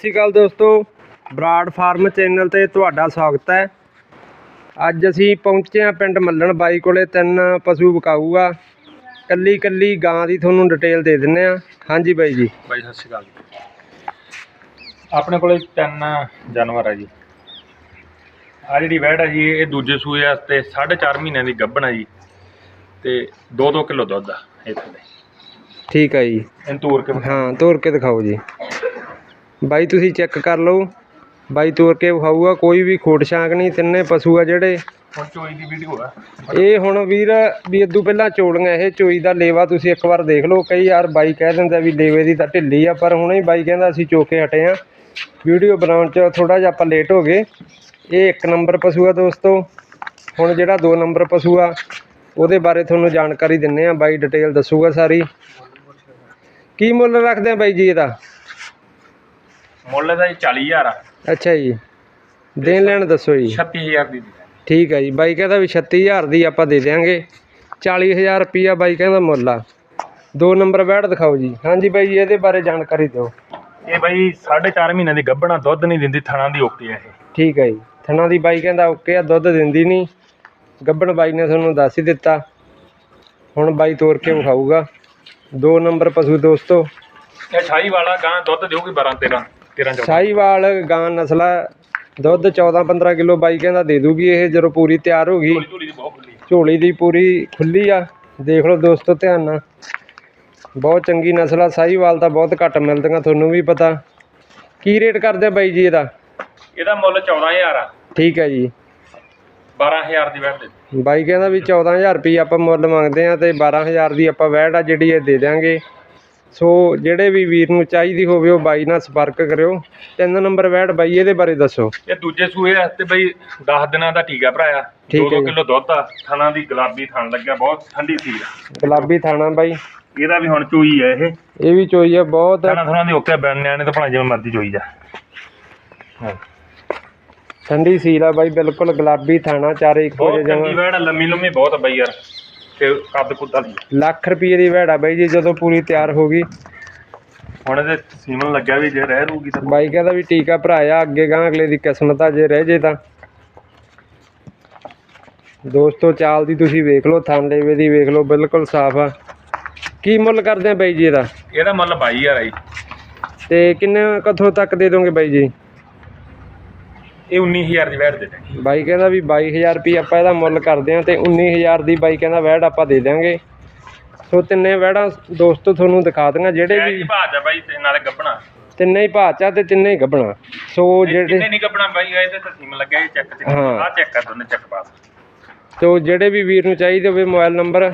ਸ਼੍ਰੀ ਅਕਾਲ ਦੋਸਤੋ Broad farm channel ਤੇ ਤੁਹਾਡਾ ਸਵਾਗਤ ਹੈ। ਅੱਜ ਅਸੀਂ ਪਹੁੰਚੇ ਹਾਂ ਪਿੰਡ ਮੱਲਣ ਬਾਈ ਕੋਲੇ ਤਿੰਨ ਪਸ਼ੂ ਵਿਕਾਊ ਆ ਕੱਲੀ ਕੱਲੀ ਗਾਂ ਦੀ ਤੁਹਾਨੂੰ ਡਿਟੇਲ ਦੇ ਦਿੰਨੇ ਆ ਹਾਂਜੀ ਬਾਈ ਜੀ। ਬਾਈ ਸਤਿ ਸ਼੍ਰੀ ਅਕਾਲ ਆਪਣੇ ਕੋਲੇ ਤਿੰਨ ਜਾਨਵਰ ਆ ਜੀ। ਆ ਜਿਹੜੀ ਵੈੜ ਆ ਜੀ ਇਹ ਦੂਜੇ ਸੂਏ ਵਾਸਤੇ 4.5 ਮਹੀਨਿਆਂ ਦੀ ਗੱਭਣ ਆ ਜੀ। ਤੇ 2-2 ਕਿਲੋ ਦੁੱਧ ਆ ਇਹ ਥੱਲੇ ਠੀਕ ਹੈ ਜੀ। ਇਹਨੂੰ ਤੋੜ ਕੇ ਹਾਂ ਤੋਰ ਕੇ ਦਿਖਾਓ ਜੀ। ਬਾਈ ਤੁਸੀਂ ਚੈੱਕ ਕਰ ਲਓ। ਬਾਈ ਤੋਰ ਕੇ ਵਿਖਾਊਗਾ ਕੋਈ ਵੀ ਖੋਟ ਛਾਂਕ ਨਹੀਂ ਤਿੰਨੇ ਪਸ਼ੂ ਆ ਜਿਹੜੇ। ਹੁਣ ਚੋਈ ਦੀ ਵੀਡੀਓ ਆ। ਇਹ ਹੁਣ ਵੀਰ ਵੀ ਇਦੋਂ ਪਹਿਲਾਂ ਚੋਲੀਆਂ ਇਹ ਚੋਈ ਦਾ ਲੇਵਾ ਤੁਸੀਂ ਇੱਕ ਵਾਰ ਦੇਖ ਲਓ। ਕਈ ਯਾਰ ਬਾਈ ਕਹਿ ਦਿੰਦਾ ਵੀ ਲੇਵੇ ਦੀ ਤਾਂ ਢਿੱਲੀ ਆ ਪਰ ਹੁਣੇ ਹੀ ਬਾਈ ਕਹਿੰਦਾ ਅਸੀਂ ਚੋਕੇ ਹਟੇ ਆ। ਵੀਡੀਓ ਬਣਾਉਣ 'ਚ ਥੋੜਾ ਜਿਹਾ ਆਪਾਂ ਲੇਟ ਹੋ ਗਏ। ਇਹ ਇੱਕ ਨੰਬਰ ਪਸ਼ੂ ਆ ਦੋਸਤੋ। ਹੁਣ ਜਿਹੜਾ ਦੋ ਨੰਬਰ ਪਸ਼ੂ ਆ ਉਹਦੇ ਬਾਰੇ ਤੁਹਾਨੂੰ ਜਾਣਕਾਰੀ ਦਿੰਨੇ ਆ। ਬਾਈ ਡਿਟੇਲ ਦੱਸੂਗਾ ਸਾਰੀ। ਕੀ ਮੁੱਲ ਰੱਖਦੇ ਆ ਬਾਈ ਜੀ ਇਹਦਾ? ਮੁੱਲ ਦਾ ਜੀ 40000 ਆ। ਅੱਛਾ ਜੀ। ਦੇਣ ਲੈਣ ਦੱਸੋ ਜੀ। 36000 ਦੀ ਦੇ ਠੀਕ ਹੈ ਜੀ। ਬਾਈ ਕਹਿੰਦਾ ਵੀ 36000 ਦੀ ਆਪਾਂ ਦੇ ਦਿਆਂਗੇ। 40000 ਰੁਪਿਆ ਬਾਈ ਕਹਿੰਦਾ ਮੁੱਲ ਆ। ਦੋ ਨੰਬਰ ਬੈਠ ਦਿਖਾਓ ਜੀ। ਹਾਂਜੀ ਬਾਈ ਜੀ ਇਹਦੇ ਬਾਰੇ ਜਾਣਕਾਰੀ ਦਿਓ। ਇਹ ਬਾਈ 4.5 ਮਹੀਨਿਆਂ ਦੀ ਗੱਭਣਾ ਦੁੱਧ ਨਹੀਂ ਦਿੰਦੀ ਥਣਾ ਦੀ ਓਕੇ ਆ ਇਹ। ਠੀਕ ਹੈ ਜੀ। ਥਣਾ ਦੀ ਬਾਈ ਕਹਿੰਦਾ ਓਕੇ ਆ ਦੁੱਧ ਦਿੰਦੀ ਨਹੀਂ। ਗੱਬਣ ਬਾਈ ਨੇ ਤੁਹਾਨੂੰ ਦੱਸ ਹੀ ਦਿੱਤਾ। ਹੁਣ ਬਾਈ ਤੋਰ ਕੇ ਵਿਖਾਊਗਾ। ਦੋ ਨੰਬਰ ਪਸ਼ੂ ਦੋਸਤੋ। ਇਹ ਛਾਈ ਵਾਲਾ ਗਾਂ ਦੁੱਧ ਦੇਊਗੀ 12 13 13 14 ਸਾਹੀਵਾਲ ਗਾਂ ਨਸਲਾ ਦੁੱਧ 14 15 ਕਿਲੋ ਬਾਈ ਕਹਿੰਦਾ ਦੇ ਦੂਗੀ ਇਹ ਜਦੋਂ ਪੂਰੀ ਤਿਆਰ ਹੋ ਗਈ। ਝੋਲੀ ਦੀ ਬਹੁਤ ਖੁੱਲੀ। ਝੋਲੀ ਦੀ ਪੂਰੀ ਖੁੱਲੀ ਆ। ਦੇਖ ਲਓ ਦੋਸਤੋ ਧਿਆਨ ਨਾਲ। ਬਹੁਤ ਚੰਗੀ ਨਸਲ ਆ। ਸਾਹੀਵਾਲ ਤਾਂ ਬਹੁਤ ਘੱਟ ਮਿਲਦੀਆਂ ਤੁਹਾਨੂੰ ਵੀ ਪਤਾ। ਕੀ ਰੇਟ ਕਰਦੇ ਬਾਈ ਜੀ ਇਹਦਾ? ਇਹਦਾ ਮੁੱਲ 14000 ਆ। ਠੀਕ ਹੈ ਜੀ। 12000 ਦੀ ਦੇ ਬਾਈ ਕਹਿੰਦਾ ਵੀ 14000 ਰੁਪਏ ਆਪਾਂ ਮੁੱਲ ਮੰਗਦੇ ਆ ਤੇ 12000 ਦੀ ਆਪਾਂ ਵੈਟ ਆ ਜਿਹੜੀ ਇਹ ਦੇ ਦਿਆਂਗੇ। ਸੋ ਜਿਹੜੇ ਵੀ ਵੀਰ ਨੂੰ ਚਾਹੀਦੀ ਹੋਵੇ ਉਹ ਬਾਈ ਨਾਲ ਸੰਪਰਕ ਕਰਿਓ। ਤਿੰਨ ਨੰਬਰ ਵੈਟ ਬਾਈ ਇਹਦੇ ਬਾਰੇ ਦੱਸੋ। ਇਹ ਦੂਜੇ ਸੂਏ ਵਾਸਤੇ ਬਈ 10 ਦਿਨਾਂ ਦਾ ਟੀਕਾ ਭਰਾਇਆ। ਠੀਕ ਹੈ 2-2 ਜੀ। ਕਿਲੋ ਦੁੱਧ ਆ ਥਣਾ ਦੀ ਗੁਲਾਬੀ ਥਣ ਲੱਗਿਆ ਬਹੁਤ ਠੰਡੀ ਸੀ ਗੁਲਾਬੀ ਥਾਣਾ ਬਾਈ। ਇਹਦਾ ਵੀ ਹੁਣ ਚੋਈ ਹੈ ਇਹ। ਇਹ ਵੀ ਚੋਈ ਆ ਬਹੁਤ। ਥਣਾ ਥਣਾ ਦੀ ਓਕੇ ਬਣ ਨਿਆਣੇ ਤਾਂ ਭਣਾ ਜਿਵੇਂ ਮਰਜ਼ੀ ਚੋਈ ਜਾ। ਹਾਂ। ਠੰਡੀ ਸੀਲ ਆ ਬਾਈ ਬਿਲਕੁਲ ਗੁਲਾਬੀ ਥਾਣਾ ਚਾਰੇ ਇੱਕੋ ਬਹੁਤ ਜਿਹੇ ਚੰਗੀ ਜਮਾਂ ਵੈੜ ਆ, ਲੰਮੀ ਲੰਮੀ ਬਹੁਤ ਆ ਬਈ ਯਾਰ। ਤੇ ਕੱਦ ਕੁੱਦ ਆ। ਲੱਖ ਰੁਪਏ ਦੀ ਆ ਬਾਈ ਜੀ ਜਦੋਂ ਪੂਰੀ ਤਿਆਰ ਹੋ ਗਈ। ਹੁਣ ਇਹਦੇ ਸੀਮਨ ਲੱਗਿਆ ਵੀ ਜੇ ਰਹਿ ਰੂਗੀ ਤਾਂ ਬਾਈ ਕਹਿੰਦਾ ਵੀ ਟੀਕਾ ਭਰਾਇਆ ਅੱਗੇ ਗਾਂ ਅਗਲੇ ਦੀ ਕਿਸਮਤ ਆ ਜੇ ਰਹਿ ਜੇ ਤਾਂ। ਦੋਸਤੋ ਚਾਲ ਦੀ ਤੁਸੀਂ ਵੇਖ ਲਓ ਥਣ ਲੇਵੇ ਦੀ ਵੇਖ ਲਓ ਬਿਲਕੁਲ ਸਾਫ਼ ਆ। ਕੀ ਮੁੱਲ ਕਰਦੇ ਆ ਬਾਈ ਜੀ ਇਹਦਾ? ਇਹਦਾ ਮੁੱਲ 22000 ਆ ਜੀ। ਤੇ ਕਿੰਨੇ ਕਥੋਂ ਤੱਕ ਦੇ ਦੋਗੇ ਬਾਈ ਜੀ? ਇਹ 19000 ਦੀ ਵੈੜ ਦੇ ਦੇ ਬਾਈ ਕਹਿੰਦਾ ਵੀ 22000 ਰੁਪਏ ਆਪਾਂ ਇਹਦਾ ਮੁੱਲ ਕਰਦੇ ਆ ਤੇ 19000 ਦੀ ਬਾਈ ਕਹਿੰਦਾ ਵੈੜ ਆਪਾਂ ਦੇ ਦਿਆਂਗੇ। ਸੋ ਤਿੰਨੇ ਵੈੜਾਂ ਦੋਸਤੋ ਤੁਹਾਨੂੰ ਦਿਖਾ ਦਾਂਗਾ ਜਿਹੜੇ ਵੀ ਜੀ ਭਾਜ ਆ ਬਾਈ ਤੇ ਨਾਲੇ ਗੱਬਣਾ ਤਿੰਨੇ ਹੀ ਭਾਚਾ ਤੇ ਤਿੰਨੇ ਹੀ ਗੱਬਣਾ ਸੋ ਜਿਹੜੇ ਨਹੀਂ ਗੱਬਣਾ ਬਾਈ ਇਹਦੇ ਤੇ ਲੱਗਿਆ ਇਹ ਚੈੱਕ ਤੇ ਹਾਂ। ਆ ਚੈੱਕ ਕਰ ਦੋਨੇ ਚੈੱਕ ਪਾਸ ਸੋ ਜਿਹੜੇ ਵੀ ਵੀਰ ਨੂੰ ਚਾਹੀਦੇ ਹੋਵੇ ਮੋਬਾਈਲ ਨੰਬਰ।